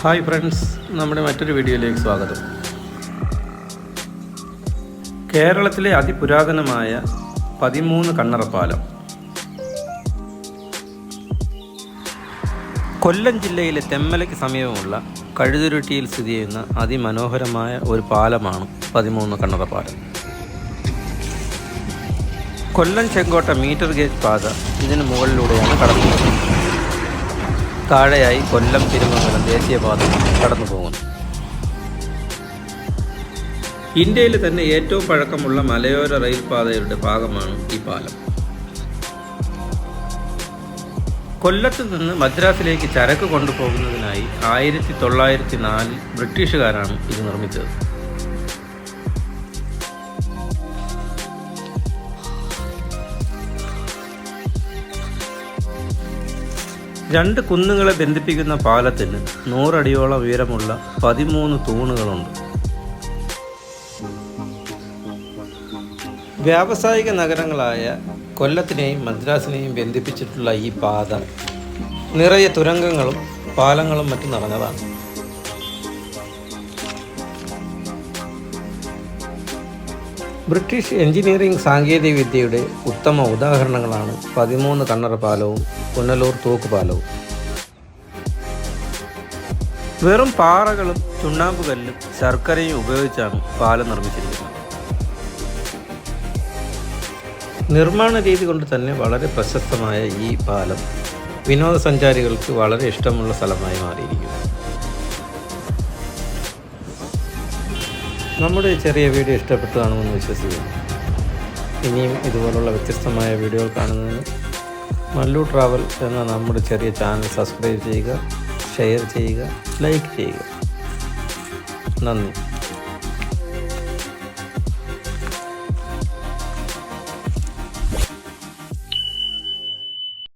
Hi friends നമ്മുടെ മറ്റൊരു വീഡിയോയിലേക്ക് സ്വാഗതം. കേരളത്തിലെ അതിപുരാതനമായ പതിമൂന്ന് കണ്ണറപ്പാലം. കൊല്ലം ജില്ലയിലെ തെമ്മലയ്ക്ക് സമീപമുള്ള കഴുതുരുട്ടിയിൽ സ്ഥിതി ചെയ്യുന്ന അതിമനോഹരമായ ഒരു പാലമാണ് പതിമൂന്ന് കണ്ണറപ്പാലം. കൊല്ലം ചെങ്കോട്ട മീറ്റർ ഗേജ് പാത ഇതിന് മുകളിലൂടെയാണ് കടക്കുന്നത് താഴെയായി കൊല്ലം തിരുമംഗലം ദേശീയപാത കടന്നു പോകുന്നു ഇന്ത്യയിൽ തന്നെ ഏറ്റവും പഴക്കമുള്ള മലയോര റെയിൽ പാതയുടെ ഭാഗമാണ് ഈ പാലം. കൊല്ലത്ത് നിന്ന് മദ്രാസിലേക്ക് ചരക്ക് കൊണ്ടുപോകുന്നതിനായി ആയിരത്തി തൊള്ളായിരത്തി നാലിൽ ബ്രിട്ടീഷുകാരാണ് ഇത് നിർമ്മിച്ചത്. രണ്ട് കുന്നുകളെ ബന്ധിപ്പിക്കുന്ന പാലത്തിന് നൂറടിയോളം ഉയരമുള്ള പതിമൂന്ന് തൂണുകളുണ്ട്. വ്യാവസായിക നഗരങ്ങളായ കൊല്ലത്തിനെയും മദ്രാസിനെയും ബന്ധിപ്പിച്ചിട്ടുള്ള ഈ പാത നിറയെ തുരങ്കങ്ങളും പാലങ്ങളും മറ്റും നിറഞ്ഞതാണ്. ബ്രിട്ടീഷ് എഞ്ചിനീയറിംഗ് സാങ്കേതികവിദ്യയുടെ ഉത്തമ ഉദാഹരണങ്ങളാണ് പതിമൂന്ന് കണ്ണറ പാലവും പുനലൂർ തൂക്കുപാലവും വെറും പാറകളും ചുണ്ണാമ്പുകല്ലും ശർക്കരയും ഉപയോഗിച്ചാണ് പാലം നിർമ്മിച്ചിരിക്കുന്നത്. നിർമ്മാണ രീതി കൊണ്ട് തന്നെ വളരെ പ്രശസ്തമായ ഈ പാലം വിനോദസഞ്ചാരികൾക്ക് വളരെ ഇഷ്ടമുള്ള സ്ഥലമായി മാറിയിരിക്കുന്നു. നമ്മുടെ ഈ ചെറിയ വീഡിയോ ഇഷ്ടപ്പെട്ടു കാണുമെന്ന് വിശ്വസിക്കുന്നു ഇനിയും ഇതുപോലുള്ള വ്യത്യസ്തമായ വീഡിയോകൾ കാണുന്നതിന് മല്ലു ട്രാവൽ എന്ന നമ്മുടെ ചെറിയ ചാനൽ സബ്സ്ക്രൈബ് ചെയ്യുക ഷെയർ ചെയ്യുക ലൈക്ക് ചെയ്യുക. നന്ദി.